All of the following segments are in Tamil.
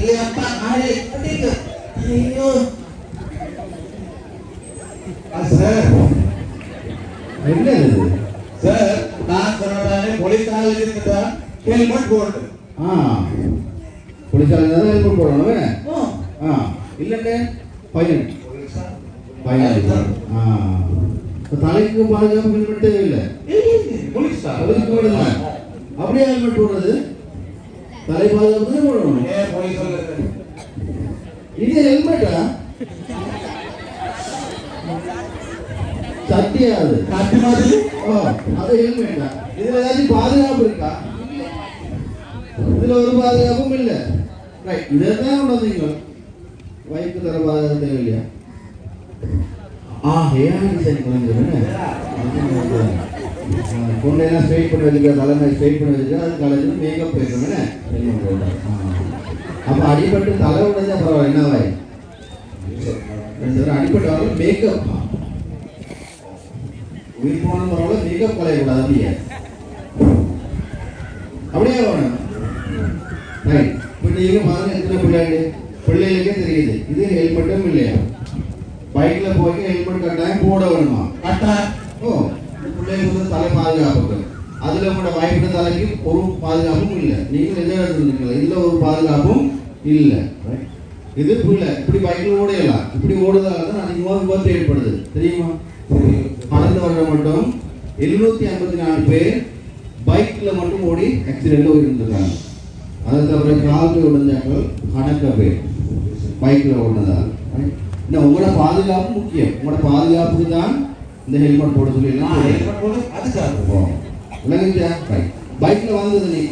இல்லையாப்பா ஆளே அடிங்க ஐயோ சார் என்ன இது சார் நான் சொன்னதானே போலீஸால இருந்துட்டா ஹெல்மெட் போட்டு ஆ போலீஸார் தான் ஹெல்மெட் போடணும் ஆ இல்லைங்க ஃபைன் ஃபைன் ஆ தலைக்கு பாதுகாப்பு போலீஸா போடுங்க அப்படியே ஹெல்மெட் போடுறது தலை பாதுகாப்பு தான் போடணும் ஏன் இது ஹெல்மெட்டா? சத்தியா அது காட்டு மாதிரி? ஓ அது ஹெல்மெட்டா? இதுல ஏதாச்சும் பாதுகாப்பு இருக்கா? இதுல ஒரு பாதுகாப்பும் இல்ல. ரைட் இதான் உள்ள நீங்கள் வயிற்று தர பாதுகாப்பு தேவையில்லையா ஆ ஹேர் டிசைன் பண்ணுங்க கொண்டையெல்லாம் ஸ்ட்ரைட் பண்ணி வச்சுக்க தலைமை ஸ்ட்ரைட் பண்ணி வச்சுக்க அது காலேஜில் மேக்கப் போயிருக்கோம் அப்போ அடிபட்டு தலை உடஞ்சா பரவாயில்ல என்னவாய் சார் அடிபட்டாலும் மேக்கப் உயிர் போன பரவாயில்ல மேக்கப் கலையக்கூடாது அப்படியே. அப்படியே வேணும் ரைட் இப்போ பாருங்க எத்தனை பிள்ளைங்க பிள்ளைகளுக்கே தெரியுது. இது ஹெல்மெட்டும் இல்லையா? பைக்கில் போய் ஹெல்மெட் கட்டாயம் போட வேணுமா? கட்டா ஓ. பிள்ளைகளுக்கு வந்து தலை பாதுகாப்புகள். அதில் உங்களோட வாய்ப்பு தலைக்கு ஒரு பாதுகாப்பும் இல்லை. நீங்கள் எந்த இடத்துல இருக்கீங்களா ஒரு பாதுகாப்பும் இல்லை. Right? இது புள்ள இப்படி பைக்கில் ஓடையலாம். இப்படி ஓடுறதால தான் அதிகமாக விபத்து ஏற்படுது. தெரியுமா? கடந்த வர மட்டும் எழுநூத்தி ஐம்பத்தி நாலு பேர் பைக்கில் மட்டும் ஓடி ஆக்சிடென்ட்ல இருந்திருக்காங்க அதை தவிர காலுக்கு விழுந்தாக்கள் கணக்க பேர் பைக்கில் ஓடினதால். இந்த உங்களோட பாதுகாப்பு முக்கியம். உங்களோட பாதுகாப்புக்கு தான் இந்த ஹெல்மெட் போட சொல்லி. ஹெல்மெட் போட்டு அதுக்காக விளங்குச்சா ரைட் பைக்ல வந்தது நீ.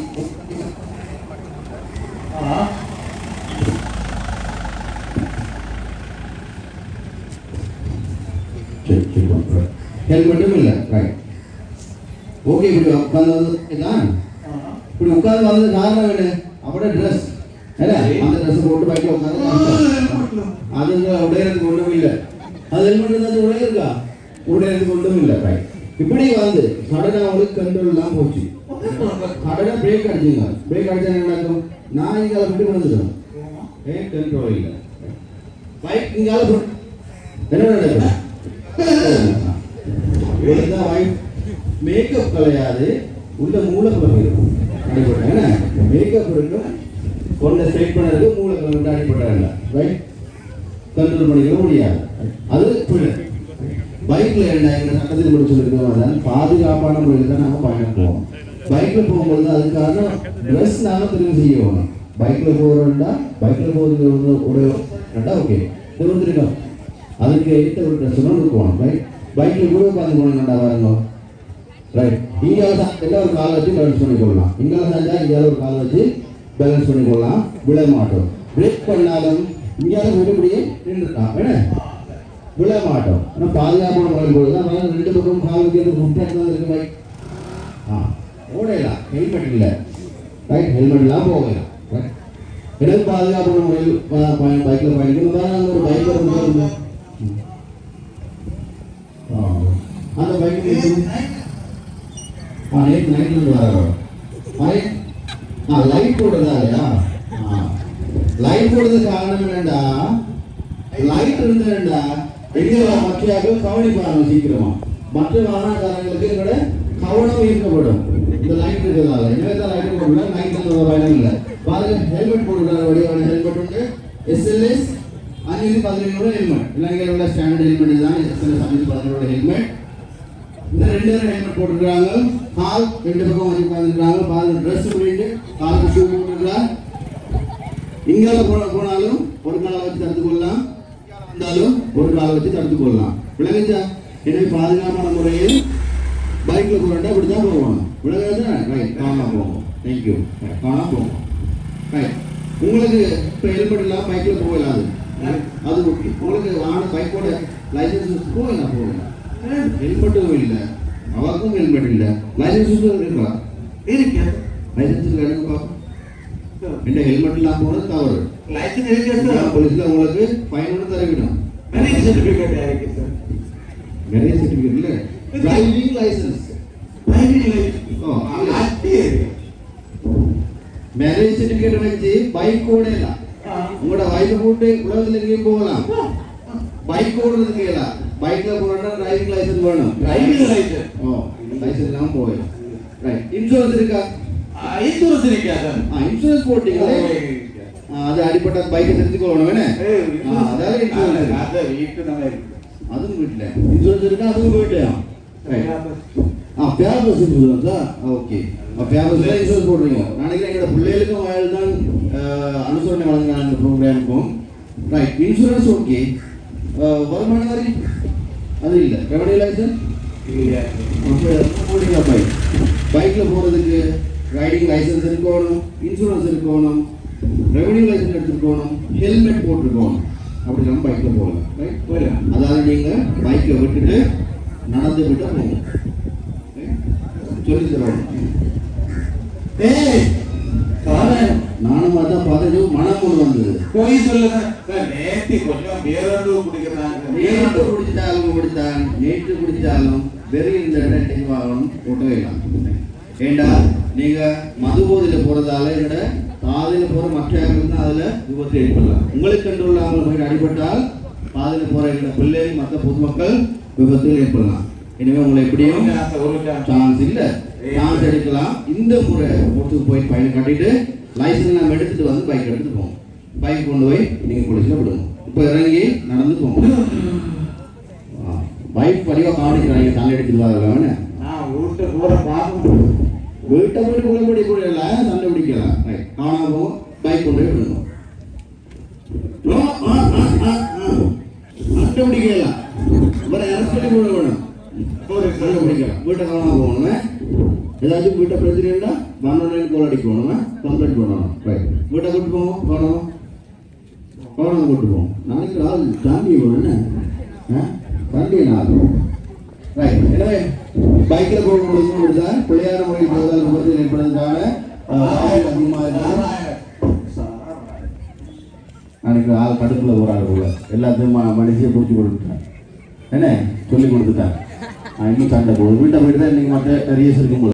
ஹெல்மெட்டும் இல்லை. ரைட் ஓகே இப்படி உட்காந்து தான் இப்படி உட்காந்து வந்தது காரணம் என்ன? அவட ட்ரெஸ் அந்த ட்ரெஸ் போட்டு பைக்ல உட்காந்து அது உடையறதுக்கு ஒன்றும் இல்லை. அது ஹெல்மெட் இருந்தால் உடைய கொண்டும் ஒன்றும் இல்லை பை. இப்படி வந்து சடனா அவங்களுக்கு கண்ட்ரோல் எல்லாம் போச்சு. சடனா பிரேக் அடிச்சுங்க. பிரேக் அடிச்சா என்ன நடக்கும்? நான் இங்கால விட்டு விழுந்துடும் ஏன் கண்ட்ரோல் இல்லை. பைக் இங்கால என்ன நடக்கும்? மேக்கப் கிடையாது உள்ள மூலக்கிழமை இருக்கும். அடிப்பட்ட என்ன? மேக்கப் இருக்கும். கொண்ட ஸ்ட்ரைட் பண்ணதுக்கு மூலக்கிழமை அடிப்பட்டாங்க ரைட் கண்ட்ரோல் பண்ணிக்க முடியாது. அது பிள்ளை பைக்ல என்ன சட்டத்தில் கூட சொல்லியிருக்கோம் பாதுகாப்பான முறையில் தான் நாம பயணம் போவோம். பைக்ல போகும்பொழுது அதுக்கான ட்ரெஸ் நாம தெரிவு செய்யணும் பைக்ல போறோம்டா பைக்ல போகிறது ஒரு ரெண்டா ஓகே. தெரிஞ்சிருக்கோம் அதுக்கு ஏற்ற ஒரு ட்ரெஸ் ஒன்று இருக்கும் ரைட் பைக்ல கூட பார்த்து போனீங்கடா வரணும்? ரைட் இங்கே எல்லாம் ஒரு கால் வச்சு பேலன்ஸ் பண்ணிக்கொள்ளலாம் இங்கே சாஞ்சா இங்கே ஒரு கால் வச்சு பேலன்ஸ் பண்ணிக்கொள்ளலாம் விழ மாட்டோம். பிரேக் பண்ணாலும் இங்கே விடப்படியே நின்றுட்டான் என்ன? விழ மாட்டோம் ஆனால் பாதுகாப்பான முறையில் போது தான் அதனால ரெண்டு பக்கம் கால் வைக்கிறது முட்டாக தான் இருக்கு பைக் ஆ ஓடையலாம் ஹெல்மெட் இல்லை. ரைட் ஹெல்மெட்லாம் போகலாம் எனக்கு பாதுகாப்பான முறையில் பைக்கில் பயணிக்கணும் தான் நாங்கள் ஒரு பைக்கில் வந்து அந்த பைக் ஆ நைட் நைட்லேருந்து வரோம் ரைட் ஆ லைட் போடுறதா இல்லையா? லைட் போடுறது காரணம் என்னண்டா? லைட் இருந்தா எங்க மற்றையாக கவனிப்பாங்க சீக்கிரமா மற்ற வாகனக்காரங்களுக்கு கூட கவனம் ஈர்க்கப்படும். இந்த லைட் இருக்கிறதால எனவே தான் லைட் போடல லைட் அந்த பயணம் இல்லை. பாருங்க ஹெல்மெட் போட்டுருக்காங்க வடிவான ஹெல்மெட் உண்டு எஸ்எல்எஸ் அஞ்சு பதினேழு ஹெல்மெட் இளைஞர்களோட ஸ்டாண்டர்ட் ஹெல்மெட் தான் எஸ்எல்எஸ் அஞ்சு பதினேழோட ஹெல்மெட் இந்த ரெண்டு பேரும் ஹெல்மெட் போட்டுருக்காங்க கால் ரெண்டு பக்கம் வச்சு உட்காந்துருக்காங்க பாருங்க ட்ரெஸ் பண்ணிட்டு காலுக்கு ஷூ போட்டுருக்காங்க இங்கே போன போனாலும் ஒரு காலை வச்சு தடுத்து வந்தாலும் ஒரு காலை வச்சு தடுத்து கொள்ளலாம் விளங்குச்சா எனவே பாதுகாப்பான முறையில் பைக்ல போறா இப்படி தான் போகணும் விளங்குச்சா ரைட் காணா போகும் தேங்க்யூ காணா போகும் ரைட் உங்களுக்கு இப்போ ஹெல்மெட் இல்லாமல் பைக்கில் போகலாது அது ஓகே உங்களுக்கு வாங்க பைக்கோட லைசன்ஸ் போகலாம் போகலாம் ஹெல்மெட்டும் இல்லை. அவருக்கும் ஹெல்மெட் இல்லை. லைசன்ஸ் இருக்கா? இருக்கு. லைசன்ஸ் எடுக்க பார்ப்போம் இந்த ஹெல்மெட் இல்லாமல் போனது தவறு லைசன்ஸ் இருக்கு போலீஸ்ல உங்களுக்கு ஃபைன் ஒன்று தரவிடும் மேரேஜ் சர்டிபிகேட் இருக்கு சார் நிறைய சர்டிஃபிகேட் இல்லை டிரைவிங் லைசன்ஸ் டிரைவிங் லைசன்ஸ் ஓ, அட்டி மேரேஜ் சர்டிஃபிகேட் வச்சு பைக் ஓடலாம் உங்களோட வயசு போட்டு உலகத்துல எங்கேயும் போகலாம் பைக் ஓடுறதுக்கு இயலாம் பைக்ல போறோம்னா டிரைவிங் லைசன்ஸ் வேணும் டிரைவிங் லைசன்ஸ் ஓ லைசன்ஸ் இல்லாம போகலாம் ரைட் இன்சூரன்ஸ் இருக்கா இருக்காது ஆ இன்சூரன்ஸ் போட்டீங்களே? அது அடிப்பட்ட பைக்கை ஆ, அதாவது இன்சூரன்ஸ். அது வீட்டு நம்ம அதுவும் வீட்டுல. இன்சூரன்ஸ் இருக்கா? அதுவும் வீட்லயா ஆ பேபர்ஸ் இன்சூரன்ஸா ஓகே பேபர்ஸ்ல இன்சூரன்ஸ் போடுறீங்க. நான் நினைக்கிறேன் எங்களோட பிள்ளைகளுக்கும் வயல் தான் அனுசரணை வழங்குறாங்க இந்த ப்ரோக்ராமுக்கும் ரைட் இன்சூரன்ஸ் ஓகே வருமான வரி? அது இல்லை. ரெவன்யூ லைசன்ஸ் பைக்கில் போகிறதுக்கு ரைடிங் லைசன்ஸ் இருக்கணும் இன்சூரன்ஸ் இருக்கணும் ரெவன்யூ லைசன்ஸ் எடுத்துருக்கணும் ஹெல்மெட் போட்டிருக்கணும். அப்படி நம்ம பைக்கில் போகலாம் ரைட் போயிடலாம். அதாவது நீங்கள் பைக்கை விட்டுட்டு நடந்து விட்டு போங்க சொல்லி தரணும். ஏய் காரணம் நானும் அதான் பார்த்துட்டு மனம் ஒன்று வந்தது. போய் சொல்லுங்க. நேத்தி கொஞ்சம் பேரண்டு குடிக்கிறாங்க. நேற்று குடித்தாலும் குடித்தான் நேற்று குடித்தாலும் வெறும் இந்த இடம் வாங்கணும் போட்டோ ஏண்டா? நீங்க மது போதையில போறதால என்னோட பாதையில போற மற்ற யாருக்கும் அதுல விபத்து ஏற்படலாம். உங்களுக்கு கண்டுள்ள அவங்க போய் அடிபட்டால் பாதையில போற என்னோட பிள்ளை மற்ற பொதுமக்கள் விபத்தில் ஏற்படலாம். எனவே உங்களை எப்படியும் சான்ஸ் இல்ல சான்ஸ் எடுக்கலாம். இந்த முறை ஓட்டுக்கு போய் பயணம் கட்டிட்டு லைசன்ஸ் நம்ம எடுத்துட்டு வந்து பைக் எடுத்து போவோம். பைக் கொண்டு போய் நீங்க குளிச்சுல விடுவோம் இப்போ இறங்கி நடந்து போகணும் பைக் படிவா காணிக்கிறாங்க. தலை எடுத்துட்டு வாங்க நான் வீட்டு போற பார்க்கணும். வீட்டை போய் குளம்படி முடி கூட சண்டை பிடிக்கலாம் காணாம பைக் கொண்டு போய் விடணும். ஆ, ஆ, ஆ, சண்டை பிடிக்கலாம் வேற அரசு கூட வேணும் ஒரு சண்டை பிடிக்கலாம் வீட்டை காணாம போகணுமே. ஏதாச்சும் வீட்டை பிரச்சனை இருந்தா மன்னன் கோல் அடிக்கணுமே கம்ப்ளைண்ட் பண்ணணும் ரைட் வீட்டை கூட்டு போவோம் போனோம் போனோம் கூட்டு போவோம். நாளைக்கு ஆள் தாண்டி போகணும் என்ன? தாண்டி நாள் ரைட் எனவே பைக்கில் போகும்போது முடிந்தால் பிள்ளையார முறையில் போவதால் விபத்தில் ஏற்படுவதற்கான வாய்ப்பு அதிகமாக இருக்கிறது அன்னைக்கு ஆள் கடுப்பில் ஒரு ஆள் போல. எல்லாத்தையும் மனுஷியை பிடிச்சி கொடுத்துட்டான் என்ன? சொல்லி கொடுத்துட்டான் இன்னும் சண்டை போகுது வீட்டை போயிட்டு தான் இன்னைக்கு மற்ற நிறைய இருக்கும்